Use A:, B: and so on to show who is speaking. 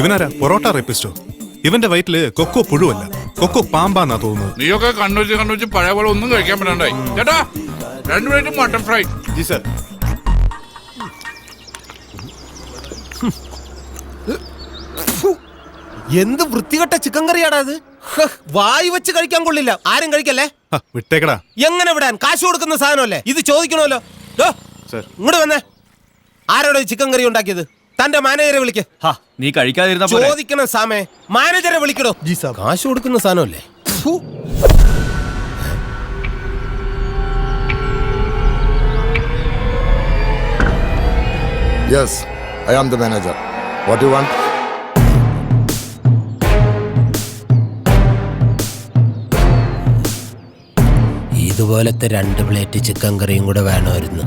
A: ഇവനാരാ? പൊറോട്ട റേപ്പിസ്റ്റോ ഇവന്റെ വയറ്റിൽ cocoa പുഴുവല്ല. Cocoa പാമ്പാന്നാ തോന്നുന്നത്.
B: നീയൊക്കെ കണ്ണൂച്ച് കണ്ണൂച്ച് പഴയ പോലെ ഒന്നും കഴിക്കാൻ പറ്റണ്ടായി. ചേട്ടാ രണ്ടു പ്ലേറ്റ് മട്ടൺ ഫ്രൈ.
A: ജി സർ.
C: എന്ത് വൃത്തികെട്ട ചിക്കൻ കറിയാടാ അത് ഹ്, വായി വെച്ച് കഴിക്കാൻ കൊള്ളില്ല. ആരും കഴിക്കല്ലേ?
A: വിട്ടേക്കടാ.
C: എങ്ങനെ വിടാൻ? കാശ് കൊടുക്കുന്ന സാധനമല്ലേ? ഇത് ചോദിക്കണമല്ലോ. ഇങ്ങോട്ട് വന്നേ. ആരോടെ ചിക്കൻ കറി ഉണ്ടാക്കിയത്? തന്റെ മാനേജറെ വിളിക്ക്.
D: ഹാ, നീ കഴിക്കാതിരുന്ന
C: ചോദിക്കണം സാമേ. മാനേജറെ വിളിക്കടോ. കാശ് കൊടുക്കുന്ന സാധനമല്ലേ? Yes
E: I am am manager what you do you want?
C: ഇതുപോലത്തെ രണ്ട് പ്ലേറ്റ് ചിക്കൻ കറിയും കൂടെ വേണമായിരുന്നു.